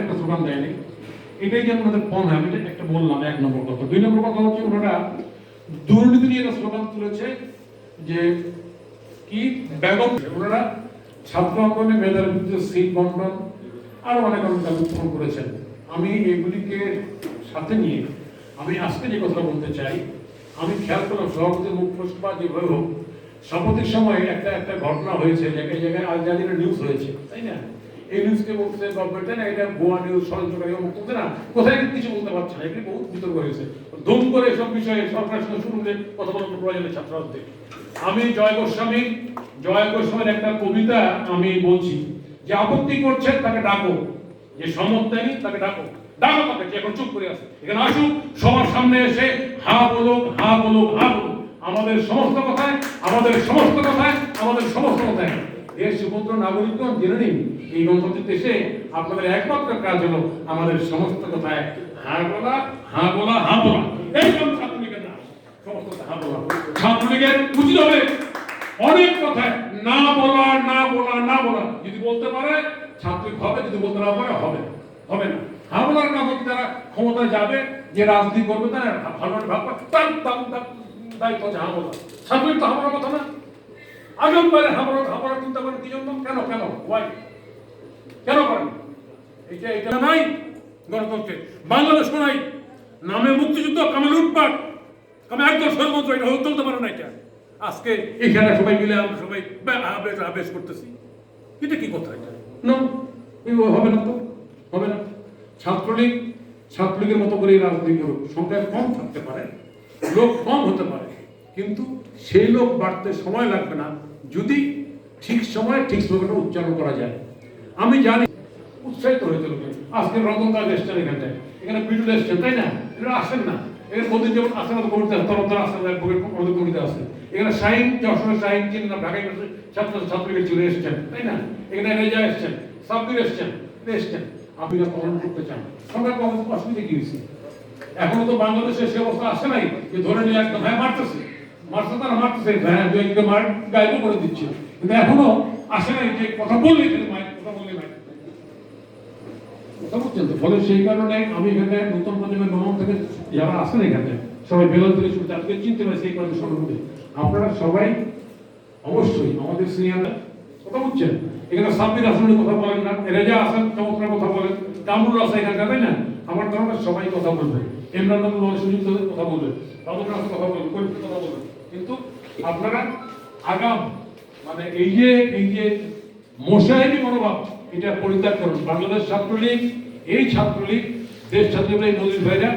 একটা স্লোগান দেয়নি। এটাই যে আপনাদের পণ হয়, আমি একটা বললাম, এক নম্বর কথা। দুই নম্বর কথা হচ্ছে ওনারা দুর্নীতি নিয়ে একটা স্লোগান তুলেছে যে কি? বেগম, ওনারা ছাত্র আন্দোলনে মেধার বিরুদ্ধে সিট বন্টন আরও অনেক অনেক উত্থাপন করেছেন। আমি এগুলিকে সাথে নিয়ে আমি আজকে যে কথা বলতে চাই, আমি খেয়াল করলাম, সভাপতির মুখ যেভাবে হোক শপথের সময় একটা একটা ঘটনা হয়েছে, জায়গায় জায়গায় আল জাজিরা নিউজ হয়েছে, তাই না? নিউজকে বলছে গভর্নমেন্ট না, এটা ভুয়া নিউজ ষড়যন্ত্রকারী অমুক করছে না, কোথায় কিছু বলতে পারছে না, এগুলি বহুত বিতর্ক হয়েছে ধুম করে এসব বিষয়ে সরকারের সঙ্গে শুরু করে কথা বলার প্রয়োজনে ছাত্রদের আমি জয় গোস্বামী, জয় গোস্বামীর একটা কবিতা আমি বলছি, যে আপত্তি করছে তাকে ডাকো, যে দেয়নি তাকে ডাকো। ডাকো তাকে, যে এখন চুপ করে আছে। এখানে আসুক সবার সামনে এসে হা বলুক হা বলুক হা বলুক। আমাদের সমস্ত কথায়, আমাদের সমস্ত কথায়, আমাদের সমস্ত কথায়। দেশ, সুপুত্র নাগরিকগণ জেনে নিন এই গণতন্ত্রের দেশে আপনাদের একমাত্র কাজ হলো আমাদের সমস্ত কথায় হা বলা হা বলা হা বলা। এই কোন ছাত্রলীগের না সমস্ত হা বলা। ছাত্রলীগের উচিত হবে অনেক কথায় না বলা না বলা না বলা। যদি বলতে পারে, ছাত্রলীগ হবে, যদি বলতে না পারে, হবে। হবে না। হা বলার কাজ যারা ক্ষমতায় যাবে, যে রাজনীতি করবে, তারা ভালো ভাববে তার দায়িত্ব হচ্ছে হা বলা। ছাত্রলীগ তো হামলার কথা না। আগাম বাইরে হামলা হামলা চিন্তা করেন কি জন্য কেন কেন? ওয়াই কেন করেন এটা এটা নাই গণতন্ত্রে বাংলাদেশ নাই, নামে মুক্তিযুদ্ধ, কামে লুটপাট, কামে একদম ষড়যন্ত্র, এটা হতে চলতে পারে না এটা। আজকে এখানে সবাই মিলে আমরা সবাই আবেশ আবেশ করতেছি। এটা কি কথা এটা? না হবে না তো, হবে না। ছাত্রলীগ, ছাত্রলীগের মতো করে রাজনীতি সংখ্যায় কম থাকতে পারে, লোক কম হতে পারে। কিন্তু সেই লোক বাড়তে সময় লাগবে না যদি ঠিক সময়ে ঠিক স্লোগানটা উচ্চারণ করা যায়। আমি জানি উৎসাহিত হয়েছে লোকে আজকে রতন দাস এসছেন এখানটায়। এখানে বিটুল এসছেন, তাই না? এরা আসেন না। এখানে মোদী যেমন আসেন না কমিতে তরফদার আসেন আমাদের কমিতে আছে। এখানে শাহিন যশোরের শাহিন চিন না ঢাকায় বসে ছাত্র ছাত্রীকে চলে এসছেন, তাই না? এখানে রেজা এসছেন, সাব্বির এসছেন এসছেন। আপনি পালন করতে চান। সরকার কখন অসুবিধা কি হয়েছে? এখনও তো বাংলাদেশে সে অবস্থা আসে নাই যে ধরে নিয়ে একদম হ্যাঁ মারতেছে। মারছে তারা মারতেছে হ্যাঁ দু একদিন মার করে দিচ্ছে। কিন্তু এখনও আসে নাই যে কথা বললে কিন্তু মায়ের কথা বললে মায়ের কথা বুঝছেন তো। ফলে সেই কারণে আমি এখানে নতুন প্রজন্মের থেকে যারা আসেন এখানে, সবাই থেকে শুরু চিনতে পারে সেই কারণে সম্বন্ধে আপনারা সবাই অবশ্যই আমাদের সিনিয়ররা কথা বুঝছেন এখানে সাব্বির আসনের কথা বলেন না রেজা আসান চমৎকার কথা বলেন, কামরুল আসা এখানে তাই না? আমার ধারণা সবাই কথা বলবে। ইমরান সুযোগ কথা বলবে কথা বলবে। কিন্তু আপনারা আগাম মানে এই যে এই যে মনোভাব, এটা পরিত্যাগ করুন। বাংলাদেশ ছাত্রলীগ, এই ছাত্রলীগ, দেশ ছাত্রলীগ নদীর ভাইরা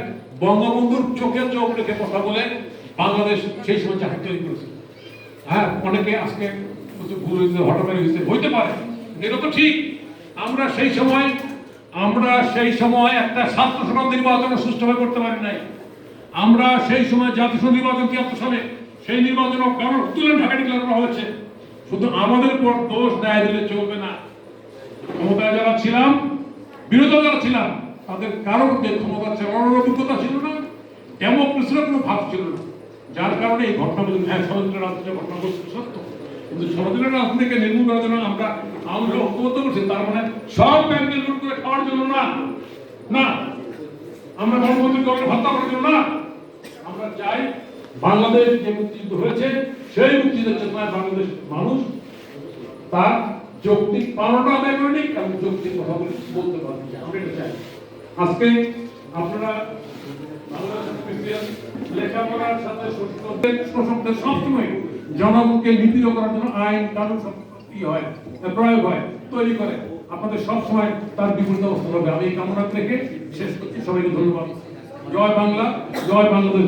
বঙ্গবন্ধুর চোখে চোখ রেখে কথা বলে বাংলাদেশ সেই সময় চাকরি তৈরি করেছে। হ্যাঁ অনেকে আজকে ভুল হয়েছে হয়েছে হইতে পারে। এটা তো ঠিক। আমরা সেই সময়, আমরা সেই সময় একটা ছাত্র সমাজ নির্বাচন সুষ্ঠুভাবে করতে পারি নাই। আমরা সেই সময় জাতীয় নির্বাচন তিয়াত্তর সালে সেই নির্বাচন কারণ তুলে ঢাকা ডিক্লার করা হয়েছে। শুধু আমাদের উপর দোষ দেয় দিলে চলবে না। ক্ষমতায় যারা ছিলাম, বিরোধী যারা ছিলাম, তাদের কারোর যে ক্ষমতা চালানোর অভিজ্ঞতা ছিল না ডেমোক্রেসির কোনো ভাব ছিল না। যার কারণে এই ঘটনাগুলো হ্যাঁ ঘটনা সত্য। কিন্তু ষড়যন্ত্র রাজনীতিকে নির্মূল করার জন্য আমরা আমরা ঐক্যবদ্ধ করছি, তার মানে সব ব্যাংকে করে খাওয়ার জন্য না। না। আমরা গণতন্ত্রের দলের হত্যা করার জন্য না। আমরা চাই বাংলাদেশ যে মুক্তিযুদ্ধ হয়েছে, সেই মুক্তিযুদ্ধের চেতনায় বাংলাদেশ মানুষ তার যৌক্তিক করে নিক এবং যৌক্তিক কথা বলে বলতে পারবে এটা চাই। আজকে আপনারা তৈরি করে। আপনাদের সবসময় তার বিপরীত হবে। আমি এই কামনা রেখে শেষ করছি। সবাইকে ধন্যবাদ। জয় বাংলা, জয় বাংলাদেশ